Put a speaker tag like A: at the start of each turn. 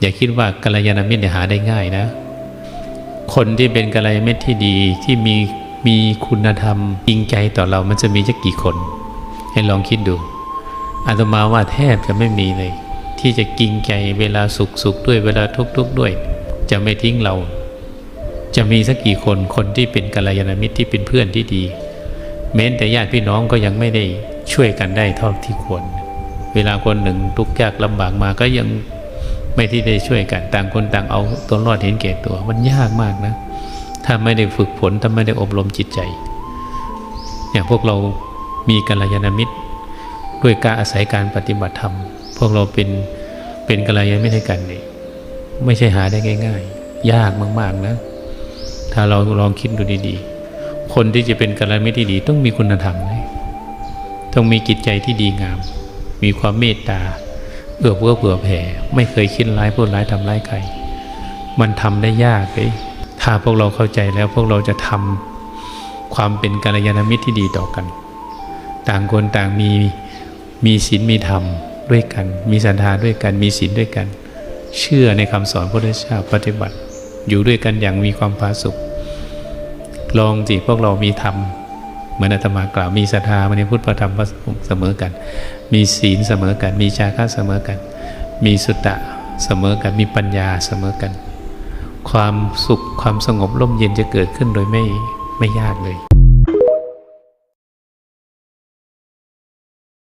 A: อย่าคิดว่ากัลยาณมิตรหาได้ง่ายนะ คนที่เป็นกัลยาณมิตรที่ดีที่มีมีคุณธรรมจริงใจต่อเรามันจะมีสักกี่คน ให้ลองคิดดูอาตมาว่าแทบจะไม่มีเลย ที่จะกิงใจเวลาสุขสุขด้วยเวลาทุกข์ทุกข์ด้วย จะไม่ทิ้งเรา จะมีสักกี่คนคนที่เป็นกัลยาณมิตรที่เป็นเพื่อนที่ดี แม้แต่ญาติพี่น้องก็ยังไม่ได้ช่วยกันได้เท่าที่ควร เวลาคนหนึ่งทุกข์ยากลำบากมาก็ยัง ไม่ที่ได้ช่วยกัน ต่างคนต่างเอาตัวรอดเห็นแก่ตัว มันยากมากนะ ถ้าไม่ได้ฝึกฝนถ้าไม่ได้อบรมจิตใจอย่างพวกเรามีกัลยาณมิตร ด้วยการอาศัยการปฏิบัติธรรม พวกเราเป็นเป็นกัลยาณมิตรให้กันเนี่ยไม่ใช่หาได้ง่าย ๆ ยากมากๆนะ ถ้าเราลองคิดดูดีๆ คนที่จะเป็นกัลยาณมิตรที่ดี ต้องมีคุณธรรมนะต้องมีจิตใจที่ดีงาม มีความเมตตา เอื้อเฟื้อเผื่อแผ่ ไม่เคยคิดร้ายพูดร้ายทำร้ายใคร มันทำได้ยากเลยถ้าพวกเราเข้าใจแล้วพวกเราจะทำความเป็นกัลยาณมิตรที่ดีต่อกัน ต่างคนต่างมีมีศีลมีธรรมด้วยกัน มีศรัทธาด้วยกัน มีศีลด้วยกัน เชื่อในคำสอนพระพุทธเจ้าปฏิบัติ อยู่ด้วยกันอย่างมีความผาสุกลองสิพวกเรามีธรรม เหมือนอาตมากล่าว มีศรัทธาในพุทธธรรมเสมอกัน มีศีลเสมอกัน มีจาคะเสมอกัน มีสุตตะเสมอกันมีปัญญาเสมอกัน ความสุขความสงบร่มเย็นจะเกิดขึ้นโดยไม่ไม่ยากเลย